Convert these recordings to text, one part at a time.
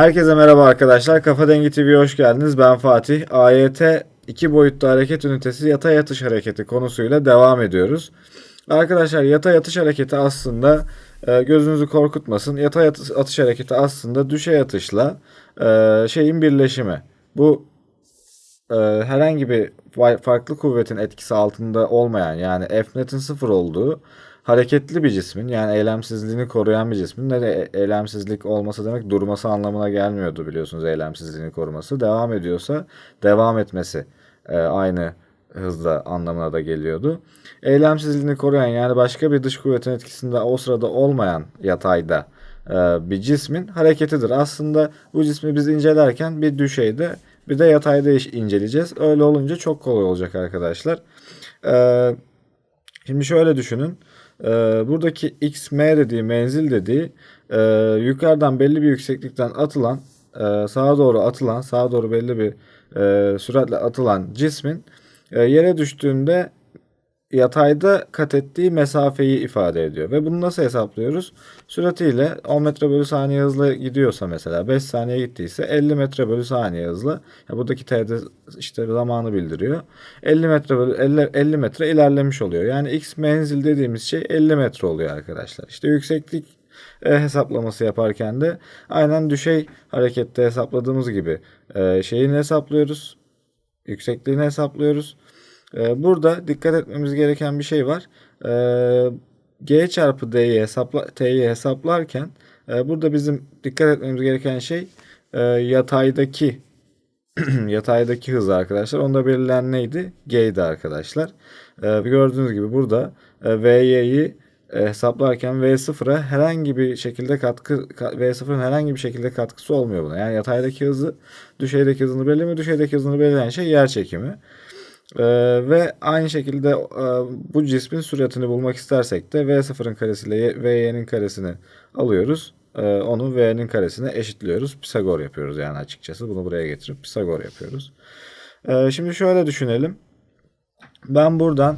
Herkese merhaba arkadaşlar. Kafa Dengi TV'ye hoş geldiniz. Ben Fatih. AYT 2 boyutlu hareket ünitesi yatay atış hareketi konusuyla devam ediyoruz. Arkadaşlar yatay atış hareketi aslında e, gözünüzü korkutmasın. Yatay atış, hareketi aslında düşey atışla e, şeyin birleşimi. Bu e, herhangi bir fa- farklı kuvvetin etkisi altında olmayan yani F-net'in sıfır olduğu hareketli bir cismin yani eylemsizliğini koruyan bir cismin de e- eylemsizlik olması demek durması anlamına gelmiyordu biliyorsunuz eylemsizliğini koruması. Devam ediyorsa devam etmesi e, aynı hızla anlamına da geliyordu. Eylemsizliğini koruyan yani başka bir dış kuvvetin etkisinde o sırada olmayan yatayda e, bir cismin hareketidir. Aslında bu cismi biz incelerken bir düşeyde bir de yatayda inceleyeceğiz. Öyle olunca çok kolay olacak arkadaşlar. E, Şimdi şöyle düşünün. Ee, buradaki XM dediği menzil dediği e, yukarıdan belli bir yükseklikten atılan e, sağa doğru atılan sağa doğru belli bir e, süratle atılan cismin e, yere düştüğünde yatayda kat ettiği mesafeyi ifade ediyor. Ve bunu nasıl hesaplıyoruz? Süratiyle 10 metre bölü saniye hızla gidiyorsa mesela 5 saniye gittiyse 50 metre bölü saniye hızla ya buradaki t'de işte zamanı bildiriyor. 50 metre bölü 50, 50 metre ilerlemiş oluyor. Yani x menzil dediğimiz şey 50 metre oluyor arkadaşlar. İşte yükseklik e, hesaplaması yaparken de aynen düşey harekette hesapladığımız gibi e, şeyini hesaplıyoruz. Yüksekliğini hesaplıyoruz. Ee, Burada dikkat etmemiz gereken bir şey var. Ee, G çarpı D'yi hesapla, T'yi hesaplarken e, burada bizim dikkat etmemiz gereken şey e, yataydaki yataydaki hız arkadaşlar. Onda belirlenen neydi? G'ydi arkadaşlar. Ee, gördüğünüz gibi burada e, VY'yi hesaplarken V0'a herhangi bir şekilde katkı ka- V0'ın herhangi bir şekilde katkısı olmuyor buna. Yani yataydaki hızı düşeydeki hızını belirlemiyor. Düşeydeki hızını belirleyen şey yer çekimi. Ee, ve aynı şekilde e, bu cismin süratini bulmak istersek de V0'ın karesiyle VY'nin karesini alıyoruz. Ee, onu V'nin karesine eşitliyoruz. Pisagor yapıyoruz yani açıkçası. Bunu buraya getirip Pisagor yapıyoruz. Ee, şimdi şöyle düşünelim. Ben buradan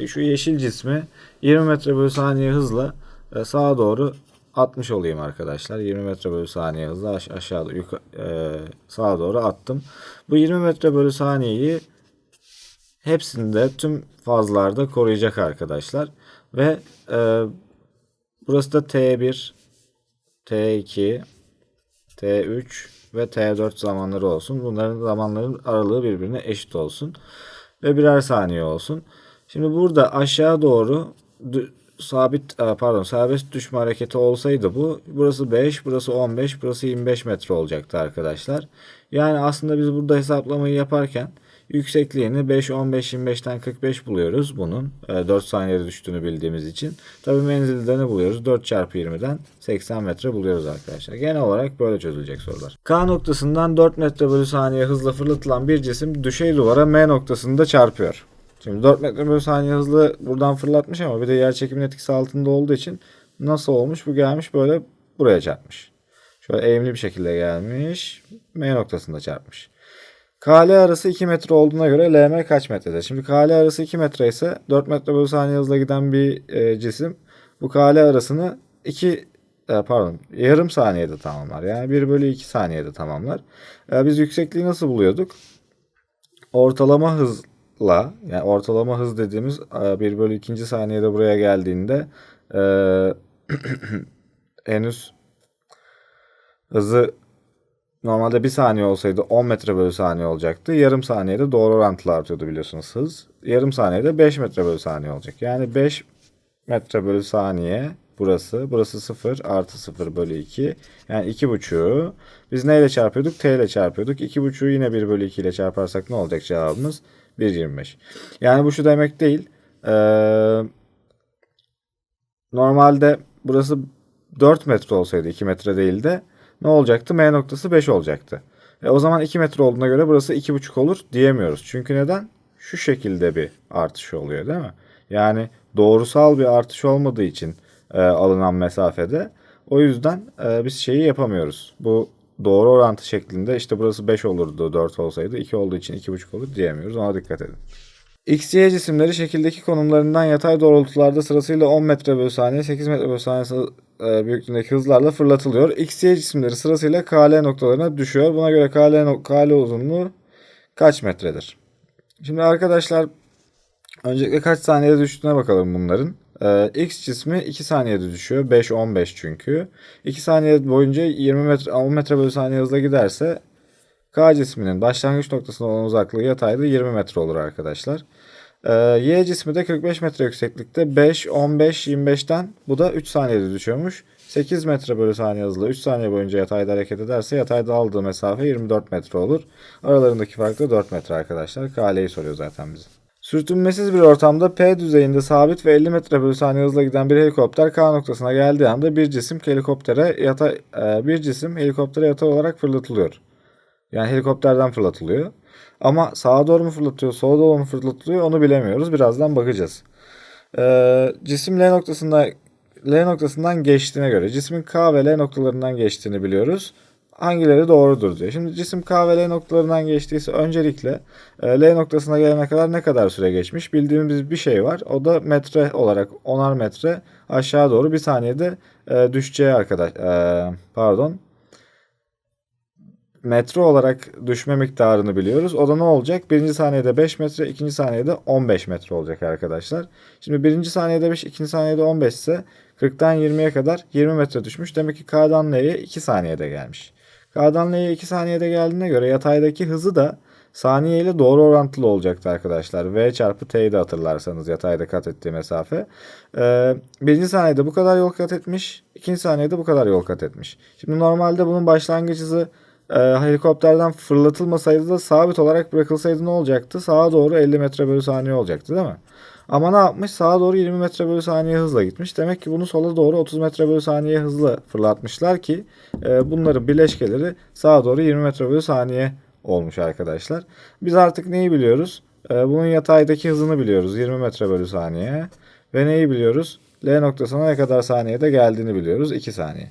e, şu yeşil cismi 20 metre bölü saniye hızla e, sağa doğru atmış olayım arkadaşlar. 20 metre bölü saniye hızla aş- aşağı doğru, yuka- e, sağa doğru attım. Bu 20 metre bölü saniyeyi hepsinde tüm fazlarda koruyacak arkadaşlar. Ve e, burası da T1, T2, T3 ve T4 zamanları olsun. Bunların zamanların aralığı birbirine eşit olsun. Ve birer saniye olsun. Şimdi burada aşağı doğru sabit e, pardon serbest düşme hareketi olsaydı bu burası 5 burası 15 burası 25 metre olacaktı arkadaşlar. Yani aslında biz burada hesaplamayı yaparken yüksekliğini 5 15 25'ten 45 buluyoruz bunun e, 4 saniyede düştüğünü bildiğimiz için. Tabii menzilde ne buluyoruz? 4 çarpı 20'den 80 metre buluyoruz arkadaşlar. Genel olarak böyle çözülecek sorular. K noktasından 4 metre bölü saniye hızla fırlatılan bir cisim düşey duvara M noktasında çarpıyor. Şimdi 4 metre bölü saniye hızlı buradan fırlatmış ama bir de yer çekimin etkisi altında olduğu için nasıl olmuş? Bu gelmiş böyle buraya çarpmış. Şöyle eğimli bir şekilde gelmiş. M noktasında çarpmış. KL arası 2 metre olduğuna göre LM kaç metredir? Şimdi KL arası 2 metre ise 4 metre bölü saniye hızla giden bir e, cisim bu KL arasını 2 e, pardon yarım saniyede tamamlar. Yani 1 bölü 2 saniyede tamamlar. E, biz yüksekliği nasıl buluyorduk? Ortalama hızla yani ortalama hız dediğimiz e, 1 bölü 2. saniyede buraya geldiğinde e, henüz hızı Normalde 1 saniye olsaydı 10 metre bölü saniye olacaktı. Yarım saniyede doğru orantılı artıyordu biliyorsunuz hız. Yarım saniyede 5 metre bölü saniye olacak. Yani 5 metre bölü saniye burası. Burası 0 artı 0 bölü 2. Yani 2,5'u biz neyle çarpıyorduk? T ile çarpıyorduk. 2,5'u yine 1 bölü 2 ile çarparsak ne olacak cevabımız? 1,25. Yani bu şu demek değil. Ee, normalde burası 4 metre olsaydı 2 metre değil de ne olacaktı? M noktası 5 olacaktı. E o zaman 2 metre olduğuna göre burası 2,5 olur diyemiyoruz. Çünkü neden? Şu şekilde bir artış oluyor değil mi? Yani doğrusal bir artış olmadığı için e, alınan mesafede o yüzden e, biz şeyi yapamıyoruz. Bu doğru orantı şeklinde işte burası 5 olurdu 4 olsaydı 2 olduğu için 2,5 olur diyemiyoruz. Ona dikkat edin. X, Y cisimleri şekildeki konumlarından yatay doğrultularda sırasıyla 10 metre bölü saniye, 8 metre bölü saniye e, büyüklüğündeki hızlarla fırlatılıyor. X, Y cisimleri sırasıyla KL noktalarına düşüyor. Buna göre KL, KL uzunluğu kaç metredir? Şimdi arkadaşlar öncelikle kaç saniyede düştüğüne bakalım bunların. Ee, X cismi 2 saniyede düşüyor. 5-15 çünkü. 2 saniye boyunca 20 metre, 10 metre bölü saniye hızla giderse K cisminin başlangıç noktasına olan uzaklığı yatayda 20 metre olur arkadaşlar. Ee, y cismi de 45 metre yükseklikte 5, 15, 25'ten bu da 3 saniyede düşüyormuş. 8 metre bölü saniye hızla 3 saniye boyunca yatayda hareket ederse yatayda aldığı mesafe 24 metre olur. Aralarındaki fark da 4 metre arkadaşlar. KL'yi soruyor zaten bize. Sürtünmesiz bir ortamda P düzeyinde sabit ve 50 metre bölü saniye hızla giden bir helikopter K noktasına geldiği anda bir cisim helikoptere yatay e, bir cisim helikoptere yatay olarak fırlatılıyor. Yani helikopterden fırlatılıyor. Ama sağa doğru mu fırlatıyor, sola doğru mu fırlatılıyor onu bilemiyoruz. Birazdan bakacağız. Ee, cisim L noktasında L noktasından geçtiğine göre cismin K ve L noktalarından geçtiğini biliyoruz. Hangileri doğrudur diyor. Şimdi cisim K ve L noktalarından geçtiyse öncelikle e, L noktasına gelene kadar ne kadar süre geçmiş? Bildiğimiz bir şey var. O da metre olarak onar metre aşağı doğru bir saniyede e, düşeceği arkadaş. e, pardon metre olarak düşme miktarını biliyoruz. O da ne olacak? Birinci saniyede 5 metre, ikinci saniyede 15 metre olacak arkadaşlar. Şimdi birinci saniyede 5, ikinci saniyede 15 ise 40'tan 20'ye kadar 20 metre düşmüş. Demek ki K'dan L'ye 2 saniyede gelmiş. K'dan L'ye 2 saniyede geldiğine göre yataydaki hızı da saniye ile doğru orantılı olacaktı arkadaşlar. V çarpı T'yi de hatırlarsanız yatayda kat ettiği mesafe. Ee, birinci saniyede bu kadar yol kat etmiş. ikinci saniyede bu kadar yol kat etmiş. Şimdi normalde bunun başlangıç hızı e, helikopterden fırlatılmasaydı da sabit olarak bırakılsaydı ne olacaktı? Sağa doğru 50 metre bölü saniye olacaktı değil mi? Ama ne yapmış? Sağa doğru 20 metre bölü saniye hızla gitmiş. Demek ki bunu sola doğru 30 metre bölü saniye hızla fırlatmışlar ki e, bunların bileşkeleri sağa doğru 20 metre bölü saniye olmuş arkadaşlar. Biz artık neyi biliyoruz? E, bunun yataydaki hızını biliyoruz. 20 metre bölü saniye. Ve neyi biliyoruz? L noktasına ne kadar saniyede geldiğini biliyoruz. 2 saniye.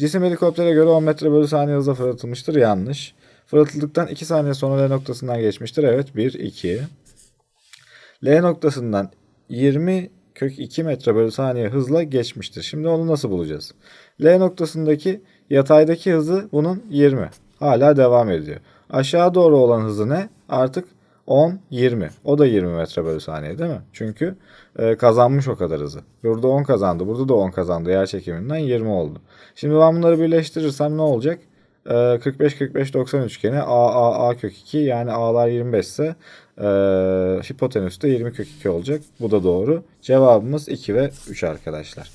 Cisim helikoptere göre 10 metre bölü saniye hızla fırlatılmıştır. Yanlış. Fırlatıldıktan 2 saniye sonra L noktasından geçmiştir. Evet 1, 2. L noktasından 20 kök 2 metre bölü saniye hızla geçmiştir. Şimdi onu nasıl bulacağız? L noktasındaki yataydaki hızı bunun 20. Hala devam ediyor. Aşağı doğru olan hızı ne? Artık 10, 20. O da 20 metre bölü saniye değil mi? Çünkü e, kazanmış o kadar hızı. Burada 10 kazandı. Burada da 10 kazandı. Yer çekiminden 20 oldu. Şimdi ben bunları birleştirirsem ne olacak? E, 45 45 90 üçgeni A A A kök 2 yani A'lar 25 ise e, hipotenüs de 20 kök 2 olacak. Bu da doğru. Cevabımız 2 ve 3 arkadaşlar.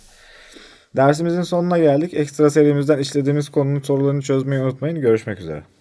Dersimizin sonuna geldik. Ekstra serimizden işlediğimiz konunun sorularını çözmeyi unutmayın. Görüşmek üzere.